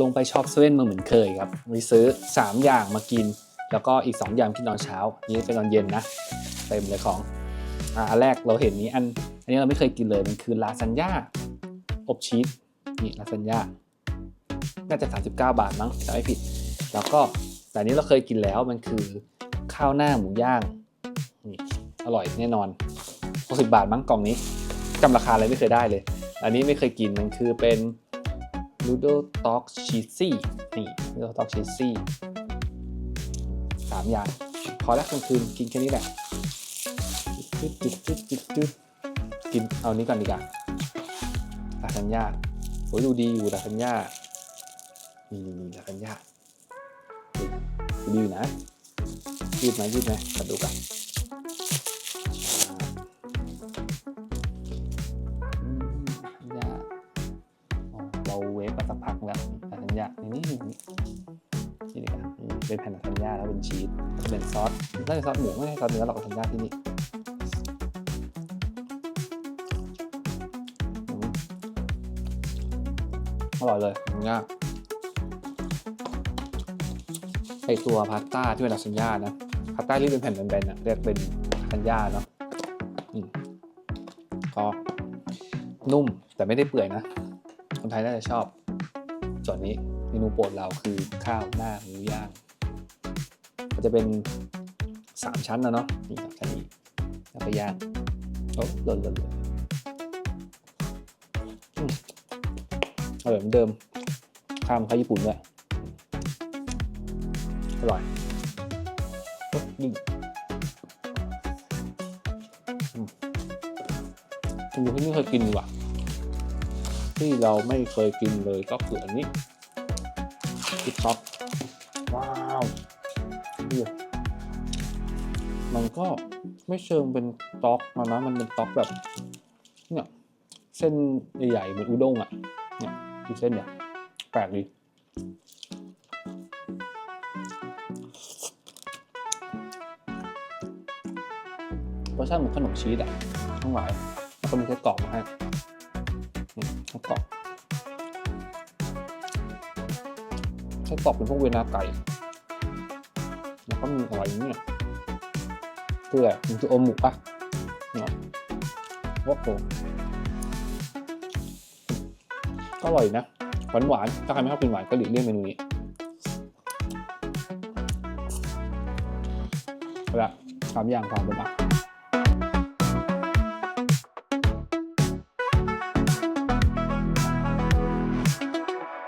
ลงไปช็อปเซเว่นมาเหมือนเคยครับไปซื้อ 3 อย่างมากิน แล้วก็อีก 2 อย่างกินตอนเช้า นี่เป็นตอนเย็นนะ เต็มเลยของอ่าอันแรกเราเห็นนี้อัน อันนี้เราไม่เคยกินเลย มันคือลาซานญ่าอบชีสนี่ลาซานญ่าน่าจะ 39 บาทมั้งจำไม่ผิด แล้วก็แต่นนี้เราเคยกินแล้วมันคือข้าวหน้าหมูย่างนี่อร่อยแน่นอน 60 บาทมั้งกล่องนี้จำราคาอะไรไม่เคยได้เลย อันนี้ไม่เคยกินมันคือเป็น Noodle Dog Cheesy นี่ Noodle Dog Cheesy สามอย่าง พอแล้วกลางคืนกินแค่นี้แหละจุดจุดจุดจุดจุดกินเอานี้ก่อนดีกว่าลาซานญ่าโอ้ยดูดีอยู่ลาซานญ่านี่นี่นี่ลาซานญ่าดูดีอยู่นะยืดไหมยืดไหมมาดูกัน มาสักพักแล้วลาซานญานี่นี่นี่นี่ดีกว่าอืมเป็นแผ่นลาซานญาแล้วเป็นชีสเป็นซอสน่าจะซอสหมูไม่ใช่ซอสเนื้อหรอกลาซานญาที่นี่อร่อยเลยง่ายไอตัวพาสต้าที่เป็นลาซานญ่านะพาสต้าที่เป็นแผ่นแบนๆนะเรียกเป็นลาซานญ่าเนาะก็นุ่มแต่ไม่ได้เปื่อยนะ คนไทยน่าจะชอบ ส่วนนี้เมนูโปรดเราคือข้าวหน้าหมูย่างมันจะเป็นสามชั้นนะเนาะนี่สามชั้นนี้แล้วก็ย่างโอ้หล่นหล่นหล่นอร่อยเหมือนเดิม ข้ามข้าวญี่ปุ่นด้วยอร่อยโอ้นี่อืมคุณดูที่นี่เคยกินดีกว่า ที่เราไม่เคยกินเลยก็คืออันนี้คิดท็อปว้าวมันก็ไม่เชิงเป็นต๊อกนะนะมันเป็นต๊อกแบบเนี่ยเส้นใหญ่ๆเหมือนอุด้งอะเนี่ยดูเส้นเนี่ยแปลกดีรสชาติเหมือนขนมชีสอะทั้งหลายแล้วก็มีแค่กรอบมาให้ ข้าวกเป็นพวกเวนาไก่แล้วก็มีอะไรเนี่ยเพื่อมันจะอมหมูปะเนี่ยว้าวก็อร่อยนะหวานหวานๆถ้าใครไม่ชอบกินหวานก็หลีกเลี่ยงเมนูนี้เอาละสามอย่างผ่านไปละ